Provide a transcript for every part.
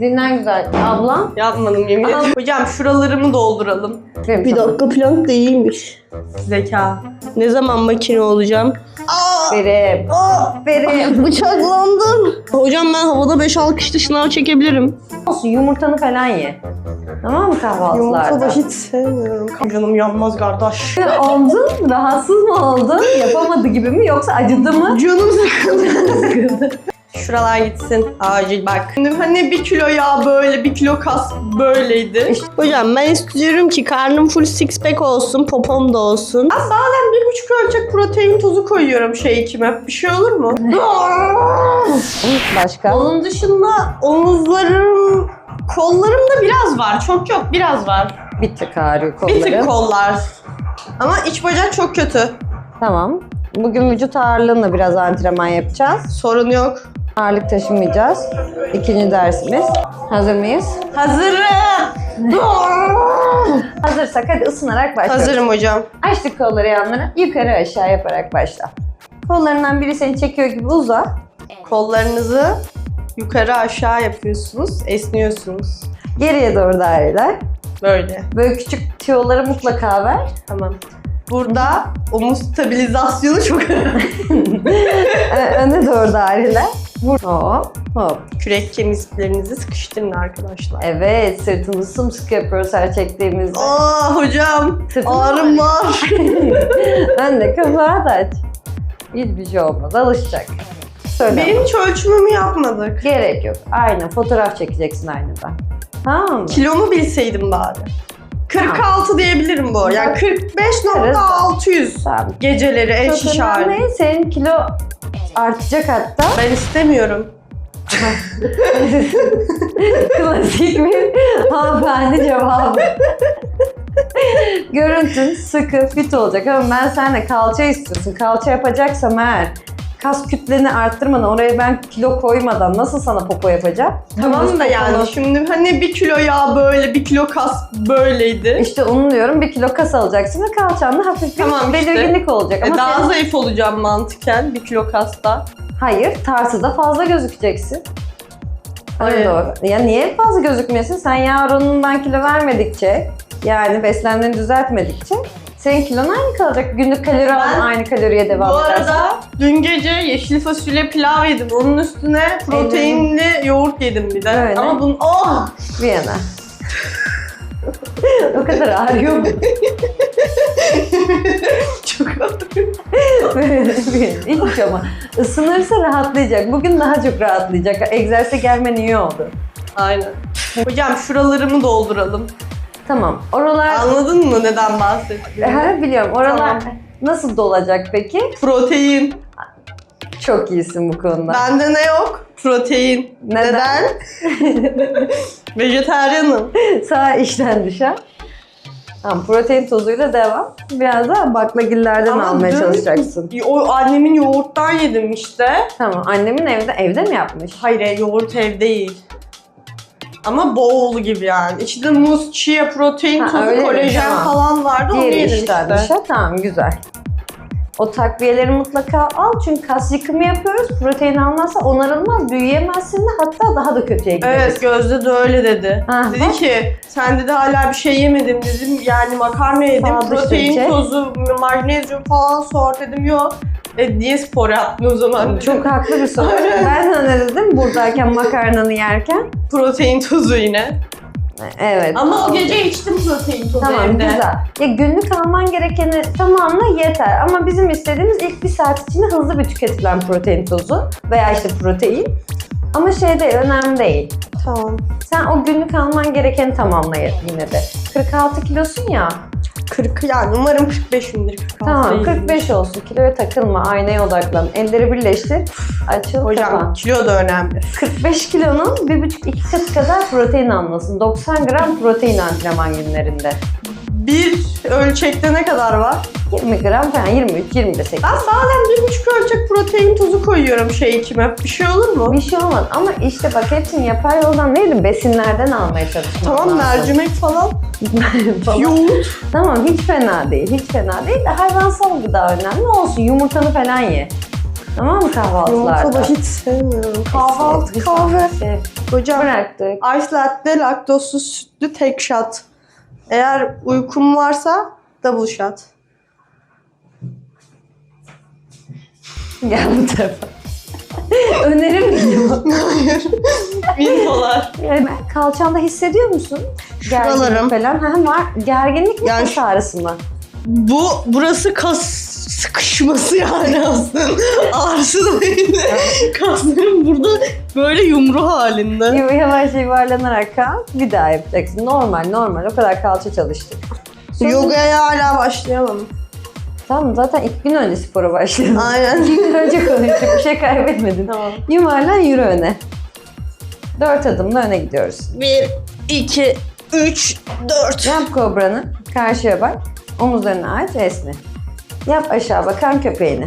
Dinlen güzel. Ablam. Yapmadım yemin ederim. Hocam şuralarımı dolduralım. Benim Bir sana. dakika plank da iyiymiş. Zeka. Ne zaman makine olacağım? Aa! Benim. Aa! Benim. Bıçaklandım. Hocam ben havada 5 alkışta şınav çekebilirim. Olsun yumurtanı falan ye. Tamam mı Yumurta da kahvaltılarda? hiç sevmiyorum. Canım yanmaz kardeş. Oldun, rahatsız mı oldun? Yapamadı gibi mi yoksa acıdı mı? Canım sıkıldı. Şuralar gitsin. Acil bak. Şimdi hani bir kilo yağ böyle, bir kilo kas böyleydi. Hocam ben istiyorum ki karnım full six pack olsun, popom da olsun. Ben bazen bir buçuk ölçek protein tozu koyuyorum şey içime. Bir şey olur mu? Başka? Onun dışında omuzlarım, kollarımda biraz var. Çok yok, biraz var. Bir tık ağrıyor Bir kolları. tık kollar. Ama iç bacak çok kötü. Tamam. Bugün vücut ağırlığında biraz antrenman yapacağız. Sorun yok. Ağırlık taşımayacağız. İkinci dersimiz. Hazır mıyız? Hazırım. Hazırsak hadi ısınarak başlayalım. Hazırım hocam. Açtık kolları yanlara. Yukarı aşağı yaparak başla. Kollarından biri seni çekiyor gibi uza. Kollarınızı yukarı aşağı yapıyorsunuz, esniyorsunuz. Geriye doğru daireler. Böyle. Böyle küçük tüyoları mutlaka ver. Tamam. Burada omuz stabilizasyonu çok önemli. Ee, öne doğru daireler. Vur. Hop hop. Kürek kemiklerinizi sıkıştırın arkadaşlar. Evet sırtımızı sımsıkı yapıyoruz her çektiğimizde. Aa hocam Sırtım ağrım var. ben de kafa aç. Hiçbir şey olmaz. Alışacak. Söyle. Benim hiç ölçümümü yapmadık. Gerek yok. Aynen. Fotoğraf çekeceksin aynada. Tamam mı? Kilomu bilseydim bari. 46 diyebilirim bu. Yani 45.600 Tamam. geceleri en Çok ağrım. önemli. Senin kilo artacak hatta. Ben istemiyorum. Klasik bir hanımefendi cevabı. Görüntün sıkı, fit olacak ama ben seninle kalça istiyorsun. Kalça yapacaksam eğer kas kütleni arttırmadan oraya ben kilo koymadan nasıl sana popo yapacağım? Tamam da yani şimdi hani bir kilo yağ böyle, bir kilo kas böyleydi. İşte onu diyorum bir kilo kas alacaksın ve kalçanda hafif bir Tamam işte. belirginlik olacak. E, Ama daha senin- zayıf olacağım mantıken bir kilo kasta. Hayır, tartıda fazla gözükeceksin. Öyle Hayır. doğru. Ya niye fazla gözükmesin? Sen yağ oranından kilo vermedikçe, yani beslenmeni düzeltmedikçe senin kilon aynı kalacak. Günlük kalori Ben- aynı kaloriye devam Bu edersen. arada dün gece yeşil fasulye pilav yedim. Onun üstüne proteinli yoğurt yedim bir de. Öyle. Ama bunun oh! Bir yana. o kadar ağrıyor mu? Çok Hiçbir şey ama. Isınırsa rahatlayacak. Bugün daha çok rahatlayacak. Egzersize gelmen iyi oldu. Aynen. Hocam şuralarımı dolduralım. Tamam. Oralar... Anladın mı neden bahsettiğimi? Ha, biliyorum. Oralar Tamam. nasıl dolacak peki? Protein. Çok iyisin bu konuda. Bende ne yok? Protein. Neden? Vejetaryenim. Sağ işten düşen. Tamam, protein tozuyla devam. Biraz da baklagillerden Ama almaya dün- çalışacaksın. O annemin yoğurttan yedim işte. Tamam, annemin evde evde mi yapmış? Hayır e, yoğurt ev değil. Ama bowl gibi yani. İçinde muz, chia, protein Ha, tozu, öyle mi? kolajen Tamam. falan vardı. Onu Diğeri yedim işten işte. düşen. Tamam, güzel. O takviyeleri mutlaka al çünkü kas yıkımı yapıyoruz. Protein almazsa onarılmaz, büyüyemezsin de hatta daha da kötüye gideriz. Evet Gözde de öyle dedi. Ha, dedi bak. ki sen dedi hala bir şey yemedim dedim. Yani makarna yedim, Sağ protein tozu, magnezyum falan sor dedim. Yok. E, niye spor yaptın o zaman? Çok haklı bir soru. Ben sana ne dedim buradayken makarnanı yerken? Protein tozu yine. Evet. Ama o gece içtim protein tozu Tamam evde. güzel. Ya günlük alman gerekeni tamamla yeter. Ama bizim istediğimiz ilk bir saat içinde hızlı bir tüketilen protein tozu veya işte protein. Ama şey değil, önemli değil. Tamam. Sen o günlük alman gerekeni tamamla yine de. 46 kilosun ya. 40 yani umarım 45'imdir. 46 Tamam değilimdir. 45 olsun. Kiloya takılma, aynaya odaklan. Elleri birleştir. Açıl, Hocam kapan. kilo da önemli. 45 kilonun 1,5-2 katı kadar protein almasın. 90 gram protein antrenman günlerinde. Bir ölçekte ne kadar var? 20 gram falan 23 28. Ben bazen bir buçuk ölçek protein tozu koyuyorum şey içime. Bir şey olur mu? Bir şey olmaz ama işte bak hepsini yapay yoldan değil de besinlerden almaya çalışmak Tamam lazım. mercimek falan. Falan. Yoğurt. Tamam hiç fena değil hiç fena değil de hayvansal gıda önemli olsun yumurtanı falan ye. Tamam mı kahvaltılarda? Yumurta da hiç sevmiyorum. Kahvaltı, kahve. Şey, Hocam Bıraktık. ice latte, laktozsuz sütlü tek shot. Eğer uykum varsa double shot. Gel bu tarafa. Önerim geliyor. Hayır. Bin dolar. Yani kalçanda hissediyor musun? Gerginlik Şuralarım. falan. Ha, var. Gerginlik mi Yani şu- ağrısı mı? Bu, burası kas sıkışması yani aslında. Ağrısı değil de kaslarım burada böyle yumru halinde. Yavaş yuvarlanarak kalk. Bir daha yapacaksın. Normal normal. O kadar kalça çalıştık. Sonra- Yogaya hala başlayamam. Tamam zaten ilk gün önce spora başlayalım. Aynen. İki gün önce konuştuk. Bir şey kaybetmedin. Tamam. Yuvarlan yürü öne. Dört adımla öne gidiyoruz. Bir, iki, üç, dört. Yap kobranı. Karşıya bak. Omuzlarını aç esne. Yap aşağı bakan köpeğini.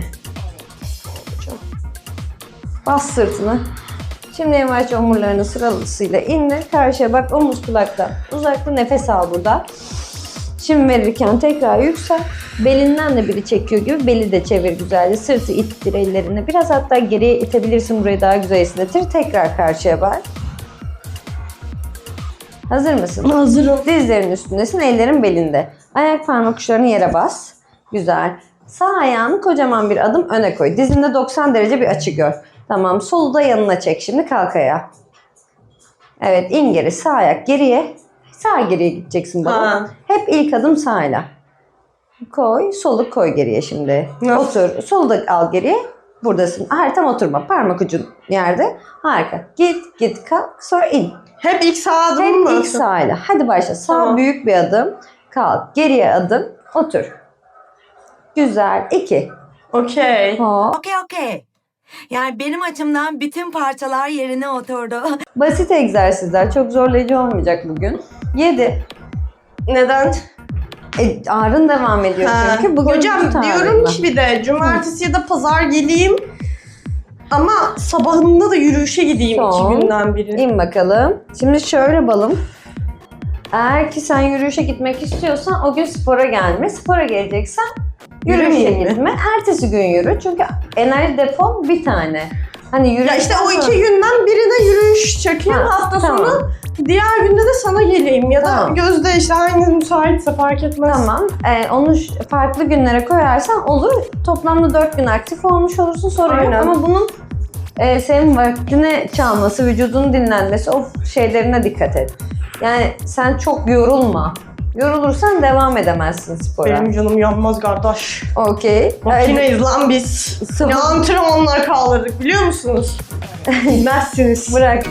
Bas sırtını. Şimdi yavaşça omurlarını sıralısıyla indir. Karşıya bak omuz kulaktan. Uzakta nefes al burada. Şimdi verirken tekrar yüksel. Belinden de biri çekiyor gibi beli de çevir güzelce. Sırtı ittir ellerini. Biraz hatta geriye itebilirsin burayı daha güzel esnetir. Tekrar karşıya bak. Hazır mısın? Hazırım. Dizlerin üstündesin, ellerin belinde. Ayak parmak uçlarını yere bas. Güzel. Sağ ayağını kocaman bir adım öne koy. Dizinde 90 derece bir açı gör. Tamam. Solu da yanına çek. Şimdi kalk ayağa. Evet in geri. Sağ ayak geriye. Sağ geriye gideceksin baba. Ha. Hep ilk adım sağla. Koy. Solu koy geriye şimdi. Nasıl? Otur. Solu da al geriye. Buradasın. Hayır tam oturma. Parmak ucun yerde. Harika. Git git kalk. Sonra in. Hep ilk sağ adım Hep mı? ilk sağıyla. Hadi başla. Sağ Tamam. büyük bir adım. Kalk. Geriye adım. Otur. Güzel. İki. Okey. Hop. Okey okey. Yani benim açımdan bütün parçalar yerine oturdu. Basit egzersizler. Çok zorlayıcı olmayacak bugün. Yedi. Neden? E, ağrın devam ediyor Ha, çünkü. Bugün Hocam diyorum ki bir de cumartesi ya da pazar geleyim ama sabahında da yürüyüşe gideyim Tamam. iki günden biri. İn bakalım. Şimdi şöyle balım. Eğer ki sen yürüyüşe gitmek istiyorsan o gün spora gelme. Spora geleceksen Yürümeyeyim mi? gitme. Ertesi gün yürü. Çünkü enerji depon bir tane. Hani Ya yürüyüşten işte o iki günden birine yürüyüş çekeyim Ha, hafta tamam. sonu. Diğer günde de sana geleyim ya da Tamam. Gözde işte hangi müsaitse fark etmez. Tamam. Ee, onu farklı günlere koyarsan olur. Toplamda 4 gün aktif olmuş olursun sorun yok. Ama bunun e, senin vaktine çalması, vücudun dinlenmesi o şeylerine dikkat et. Yani sen çok yorulma. Yorulursan devam edemezsin spora. Benim canım yanmaz kardeş. Okey. Makineyiz lan biz. Sıvı- Ne antrenmanlar kaldırdık biliyor musunuz? Bilmezsiniz. Bırak.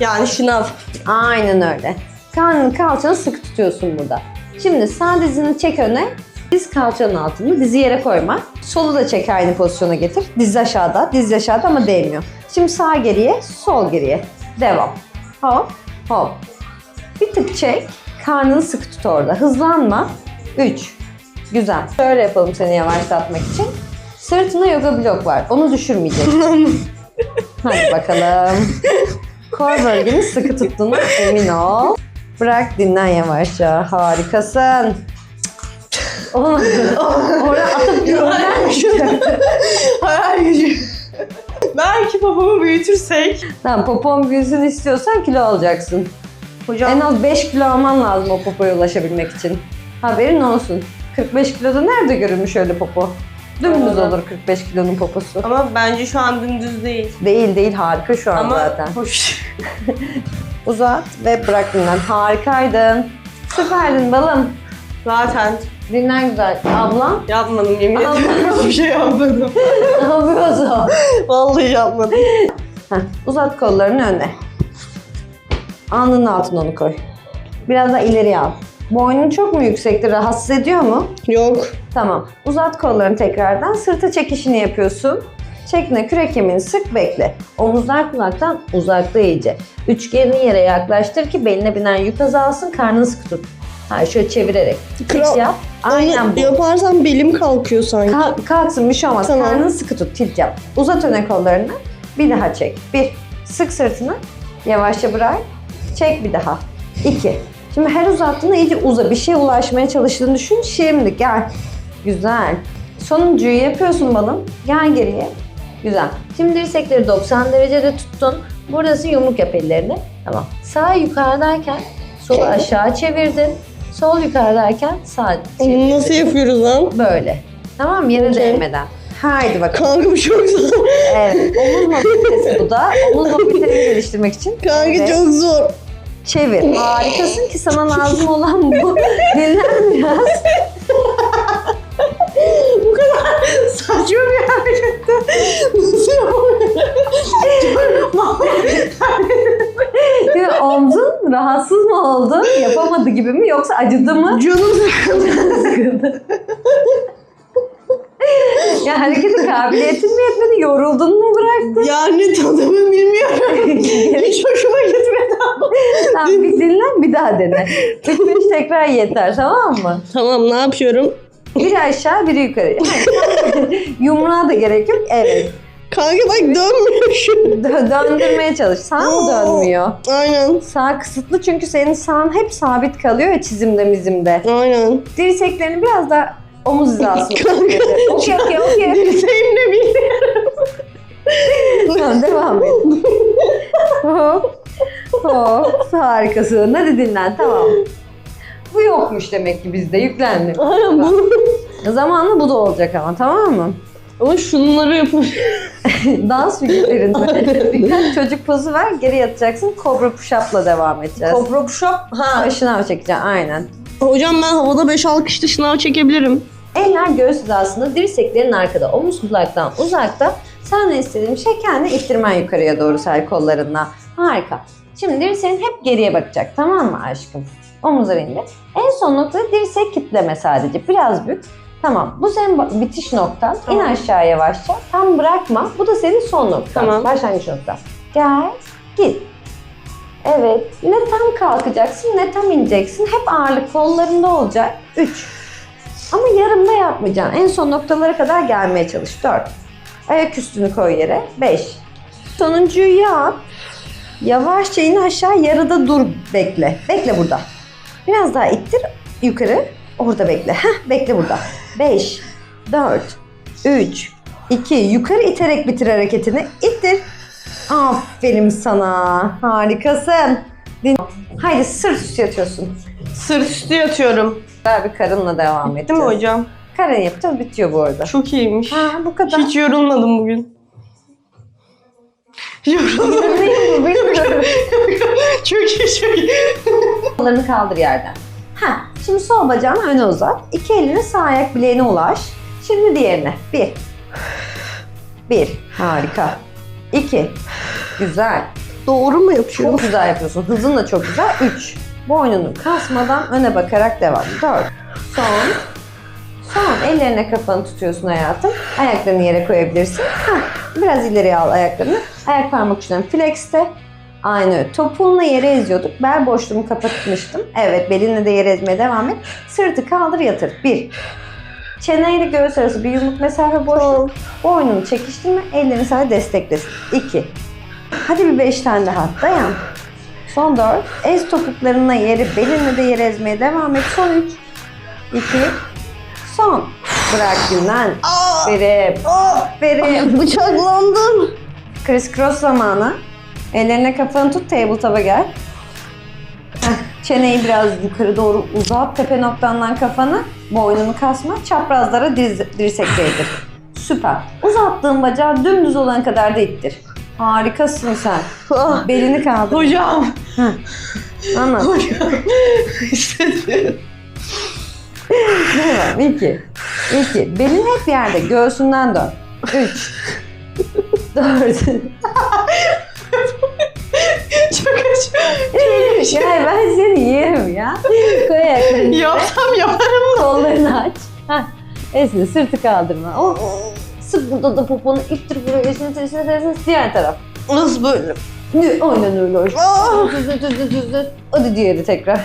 Yani şınav. Aynen öyle. Karnını kalçanı sıkı tutuyorsun burada. Şimdi sağ dizini çek öne. Diz kalçanın altında. Dizi yere koyma. Solu da çek aynı pozisyona getir. Diz aşağıda. Diz aşağıda ama değmiyor. Şimdi sağ geriye, sol geriye. Devam. Hop, hop. Bir tık çek. Karnını sıkı tut orada. Hızlanma. 3. Güzel. Şöyle yapalım seni yavaşlatmak için. Sırtında yoga blok var. Onu düşürmeyeceksin. Hadi bakalım. Kor bölgeni sıkı tuttuğuna emin ol. Bırak dinlen yavaşça. Harikasın. Olmadı. Oraya atıp dinlen. Hayal. Belki babamı büyütürsek. tamam popon büyüsün istiyorsan kilo alacaksın. Hocam En az 5 kilo alman lazım o popoya ulaşabilmek için. Haberin olsun. 45 kiloda nerede görülmüş öyle popo? Dümdüz Doğru. olur 45 kilonun poposu. ama bence şu an dümdüz değil. Değil değil harika şu an Ama zaten. hoş. Uzat ve bırak dinlen. Harikaydın. Süperdin balım. Zaten Dinlen güzel. Ablam yapmadım yemin Ama- ediyorum. Hiçbir şey yapmadım. ne yapıyorsun? Vallahi yapmadım. Heh, uzat kollarını öne. Alnının altına onu koy. Biraz daha ileriye al. Boynun çok mu yüksekti? Rahatsız ediyor mu? Yok. Tamam. Uzat kollarını tekrardan. Sırta çekişini yapıyorsun. Çekme kürek kemiğini sık bekle. Omuzlar kulaktan uzakta iyice. Üçgenini yere yaklaştır ki beline binen yük azalsın. Karnını sıkı tut. Ha şöyle çevirerek. Kral- yap. Aynen bu. yaparsam belim kalkıyor sanki. Kalk, kalksın bir şey olmaz. Tamam. Karnını sıkı tut. Tilt yap. Uzat öne kollarını. Bir daha çek. Bir. Sık sırtını. Yavaşça bırak. Çek bir daha. İki. Şimdi her uzattığında iyice uza. Bir şeye ulaşmaya çalıştığını düşün. Şimdi gel. Güzel. Sonuncuyu yapıyorsun balım. Gel geriye. Güzel. Şimdi dirsekleri 90 derecede tuttun. Burası yumruk yap ellerini. Tamam. Sağ yukarıdayken solu aşağı çevirdin. Sol yukarıdayken sağ çevirdin. Nasıl yapıyoruz lan? Böyle. Tamam mı? Yere Okey. değmeden. Haydi bakalım. Kanka bu çok zor. Evet. Omuz mobilitesi bu da. Omuz mobilitesini geliştirmek için. Kanka Evet. çok zor. Çevir. Harikasın ki sana lazım olan bu. Dinlen biraz. Saçma bir harekette nasıl Şimdi omzun rahatsız mı oldu? Yapamadı gibi mi yoksa acıdı mı? Canım sıkıldı. Sıkıldı. ya hareketi kabiliyetin mi yetmedi? Yoruldun mu bıraktın? Yani tadımı bilmiyorum. Hiç hoşuma gitmedi ama. tamam bir dinlen bir daha dene. 3-5 tekrar yeter tamam mı? Tamam ne yapıyorum? Biri aşağı biri yukarı. Yumruğa da gerek yok. Evet. Kanka bak dönmüyor şu. Dö- döndürmeye çalış. Sağ mı dönmüyor? Aynen. Sağ kısıtlı çünkü senin sağın hep sabit kalıyor ya çizimde mizimde. Aynen. Dirseklerini biraz da omuz hizasına. Kanka. okey okey okey. Dirseğim de bilmiyorum. Tamam devam et. hop. Hop. Harikasın. Hadi dinlen tamam. Bu yokmuş demek ki bizde yüklendi. Aynen bunu. Zamanla bu da olacak ama tamam mı? Ama şunları yapıp Dans figürlerinde birkaç çocuk pozu ver geri yatacaksın. Kobra push-up'la devam edeceğiz. Cobra push up. Ha. Şınav çekeceğim aynen. Hocam ben havada 5 alkışta şınav çekebilirim. Eller göğüs hizasında, dirseklerin arkada, omuz kulaktan uzakta. Sen de istediğim şey kendini ittirmen yukarıya doğru sel kollarınla. Harika. Şimdi dirseğin hep geriye bakacak tamam mı aşkım? Omuzlar indi. En son noktada dirsek kitleme sadece. Biraz bük. Tamam. Bu senin bitiş noktan. İn Tamam. aşağı yavaşça. Tam bırakma. Bu da senin son noktan. Tamam. Başlangıç noktan. Gel. Git. Evet. Ne tam kalkacaksın ne tam ineceksin. Hep ağırlık kollarında olacak. 3. Ama yarımda yapmayacaksın. En son noktalara kadar gelmeye çalış. 4. Ayak üstünü koy yere. 5. Sonuncuyu yap. Yavaşça in aşağı yarıda dur bekle. Bekle burada. Biraz daha ittir yukarı. Orada bekle. Heh, bekle burada. 5, 4, 3, 2. Yukarı iterek bitir hareketini. İttir. Aferin sana. Harikasın. Din- Haydi sırt üstü yatıyorsun. Sırt üstü yatıyorum. Güzel bir karınla devam Bitti mi edeceğiz. hocam? Karın yapacağız bitiyor bu arada. Çok iyiymiş. Ha bu kadar. Hiç yorulmadım bugün. Yoruldum. Bilmiyorum. çok iyi çok iyi. Kollarını kaldır yerden. Ha, şimdi sol bacağını öne uzat. İki elini sağ ayak bileğine ulaş. Şimdi diğerine. Bir. Bir. Harika. İki. Güzel. Doğru mu yapıyorum? Çok güzel yapıyorsun. Hızın da çok güzel. Üç. Boynunu kasmadan öne bakarak devam. Dört. Son. Son. Ellerine kafanı tutuyorsun hayatım. Ayaklarını yere koyabilirsin. Hah, biraz ileriye al ayaklarını. Ayak parmak uçlarını flexte. Aynı öyle. Topuğunla yere eziyorduk. Bel boşluğumu kapatmıştım. Evet belinle de yere ezmeye devam et. Sırtı kaldır yatır. Bir. Çeneyle göğüs arası bir yumruk mesafe boşluk. Boynunu çekiştirme. Ellerini sana desteklesin. İki. Hadi bir beş tane daha dayan. Son dört. Ez topuklarınla yeri, belinle de yere ezmeye devam et. Son üç. iki, Son. Bırak dinlen. Aferin. Aferin. Bıçaklandım. Criss cross zamanı. Ellerine kafanı tut, tabletop'a gel. Heh, çeneyi biraz yukarı doğru uzat, tepe noktandan kafanı, boynunu kasma, çaprazlara diz, dirsek değdir. Süper. Uzattığın bacağı dümdüz olan kadar da ittir. Harikasın sen. Ah, Belini kaldır. Hocam. Anlat. Hocam. Devam. İki. İki. Belin hep yerde. Göğsünden dön. Üç. Dört. Çok aç. Çok aç. ya ben seni yerim ya. Koy ayaklarını. Yapsam yaparım da. Kollarını aç. Heh. Esne sırtı kaldırma. Oh. Sık burada da poponu ittir buraya. Esnet esnet esnet. Diğer taraf. Nasıl böyle? Ne? Aynen öyle. Ah! Düz düz düz düz. Hadi diğeri tekrar.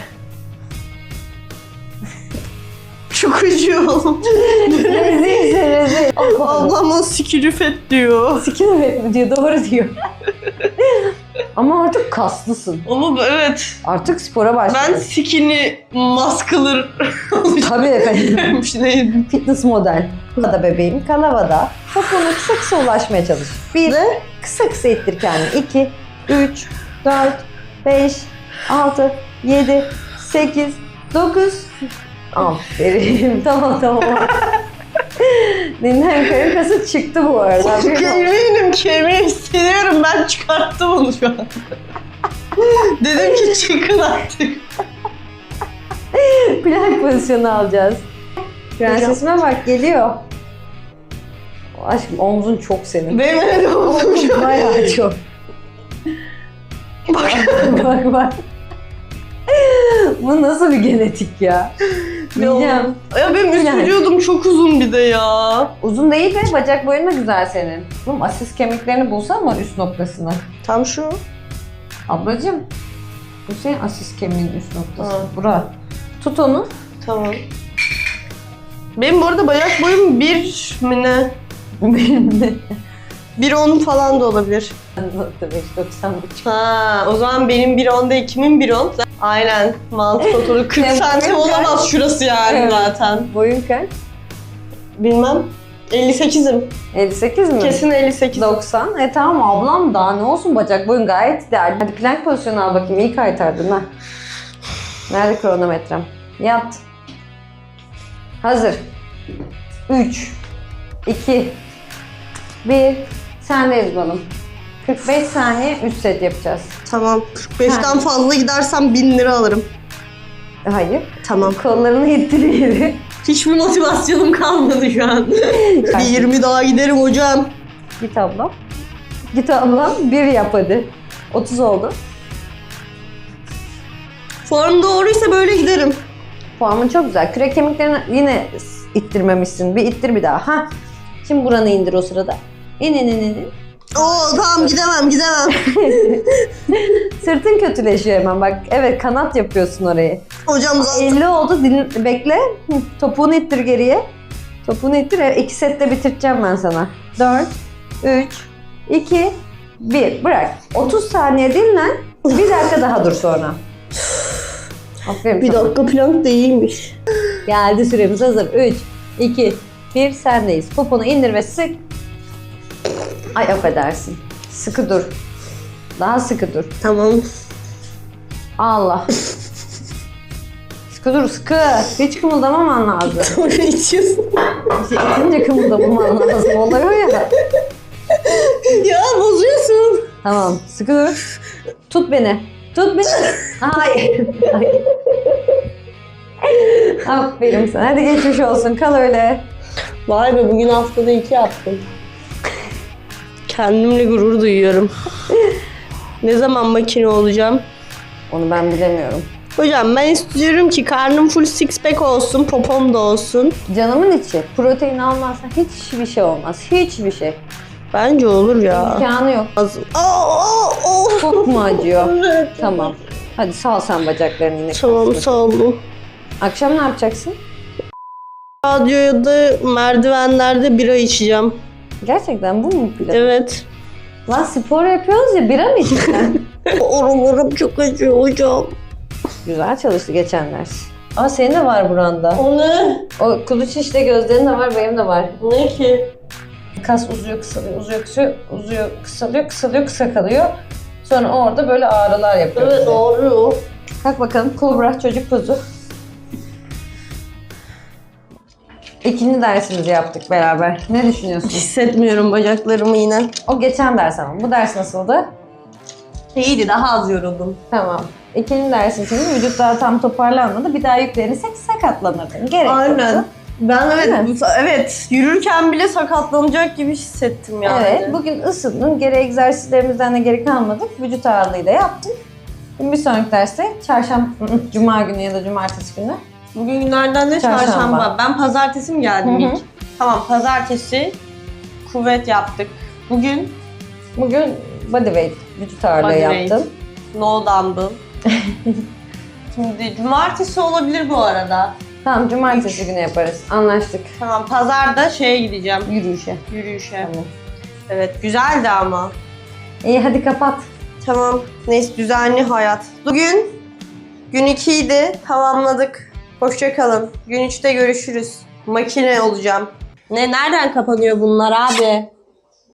Çok acıyor. rezil rezil. Ablama sikilüfet diyor. Sikinemet mi diyor? Doğru diyor. Ama artık kaslısın. Ama evet. Artık spora başladın. Ben skinny muscular Tabii efendim. neydi? Fitness model. Kalavada bebeğim. Kalavada. Topuna kısa kısa ulaşmaya çalış. Bir, kısa kısa ittir kendini. İki, üç, dört, beş, altı, yedi, sekiz, dokuz. Aferin. tamam tamam. Dinlen karın kası çıktı bu arada. Çok eminim kemiği hissediyorum. Ben çıkarttım onu şu an. Dedim ki çıkın artık. Plank pozisyonu alacağız. Prensesime bak geliyor. Aşkım omzun çok senin. Benim öyle şu an. Bayağı çok. Bak. bak bak. Bu nasıl bir genetik ya? Diyeceğim. Ya benim üst Yani. vücudum çok uzun bir de ya. Uzun değil de bacak boyun da güzel senin. Oğlum asis kemiklerini bulsana mı üst noktasını? Tam şu. Ablacığım. Bu senin asis kemiğin üst noktası. Ha. Bura. Tut onu. Tamam. Benim bu arada bacak boyum bir mi ne? Benim de. Bir on falan da olabilir. 95-90 Ha, o zaman benim bir onda kimin bir on? Aynen. Mantık oturdu. 40 Senin santim boyun kaç? olamaz şurası yani Evet. zaten. Boyun kaç? Bilmem. 58'im. 58 mi? Kesin 58. 90. E tamam ablam daha ne olsun bacak boyun gayet ideal. Hadi plank pozisyonu al bakayım. İyi kaytardın ha. Nerede kronometrem? Yat. Hazır. 3 2 1 Sendeyiz balım. 45 saniye 3 set yapacağız. Tamam. 45'ten fazla gidersem 1000 lira alırım. Hayır. Tamam. Kollarını ittir yeri. Hiçbir motivasyonum kalmadı şu an. bir 20 daha giderim hocam. Git ablam. Git ablam. Bir yap hadi. 30 oldu. Form doğruysa böyle giderim. Formun çok güzel. Kürek kemiklerini yine ittirmemişsin. Bir ittir bir daha. Ha. Şimdi buranı indir o sırada. İn in in in. Oo tamam gidemem gidemem. Sırtın kötüleşiyor hemen bak. Evet kanat yapıyorsun orayı. Hocam zaten 50 oldu. Din, bekle. Topuğunu ittir geriye. Topuğunu ittir. İki sette bitireceğim ben sana. 4, 3, 2, 1. Bırak. 30 saniye dinlen. Bir dakika daha dur sonra. Aferin bir sana. dakika plank da iyiymiş. Geldi süremiz hazır. 3, 2, 1 sendeyiz. Poponu indir ve sık. Ay affedersin. Sıkı dur. Daha sıkı dur. Tamam. Allah. sıkı dur sıkı. Hiç kımıldamaman lazım. Sonra içiyorsun. Şey itince kımıldamaman lazım. Oluyor ya. ya bozuyorsun. Tamam sıkı dur. Tut beni. Tut beni. Hayır. Hayır. Aferin sana. Hadi geçmiş olsun. Kal öyle. Vay be bugün haftada iki yaptım. Kendimle gurur duyuyorum. ne zaman makine olacağım? Onu ben bilemiyorum. Hocam ben istiyorum ki karnım full six pack olsun, popom da olsun. Canımın içi. Protein almazsan hiçbir şey olmaz. Hiçbir şey. Bence olur ya. İmkanı yok. Az... Aa, aa, aa. Çok mu acıyor? Evet. Tamam. Hadi sal sen bacaklarını yine. Tamam kalsın. sağ olun. Akşam ne yapacaksın? Radyoya da merdivenlerde bira içeceğim. Gerçekten bu mu plan? Evet. Lan spor yapıyoruz ya bira mı içeceksin? Oralarım çok acıyor hocam. Güzel çalıştı geçen ders. Aa senin de var buranda. O ne? O kuluç işte gözlerin de var benim de var. Ne ki? Kas uzuyor kısalıyor uzuyor kısalıyor uzuyor kısalıyor kısalıyor kısa kalıyor. Sonra orada böyle ağrılar yapıyor. Evet bize. ağrıyor. Kalk bakalım kobra çocuk pozu. İkinci dersimizi yaptık beraber. Ne düşünüyorsun? Hissetmiyorum bacaklarımı yine. O geçen ders ama. Bu ders nasıldı? İyiydi daha az yoruldum. Tamam. İkinci dersin şimdi vücut daha tam toparlanmadı. Bir daha yüklenirsek sakatlanırdın. Gerek Aynen. yoktu. Ben Değil evet, mi? evet yürürken bile sakatlanacak gibi hissettim yani. Evet, bugün ısındın. Geri egzersizlerimizden de geri kalmadık. Vücut ağırlığıyla yaptık. Şimdi bir sonraki derste çarşamba, cuma günü ya da cumartesi günü. Bugün günlerden de Çarşamba. çarşamba. Ben pazartesi mi geldim Hı hı. ilk? Tamam pazartesi kuvvet yaptık. Bugün Bugün bodyweight, vücut ağırlığı Bodyweight. yaptın. no dumbbell. Şimdi cumartesi olabilir bu arada. Tamam, cumartesi günü yaparız. Anlaştık. Tamam pazarda şeye gideceğim. Yürüyüşe. Yürüyüşe. Tamam. Evet güzeldi ama. İyi hadi kapat. Tamam. Neyse düzenli hayat. Bugün gün 2'ydi. Tamamladık. Hoşça kalın. Gün 3'te görüşürüz. Makine olacağım. Ne nereden kapanıyor bunlar abi?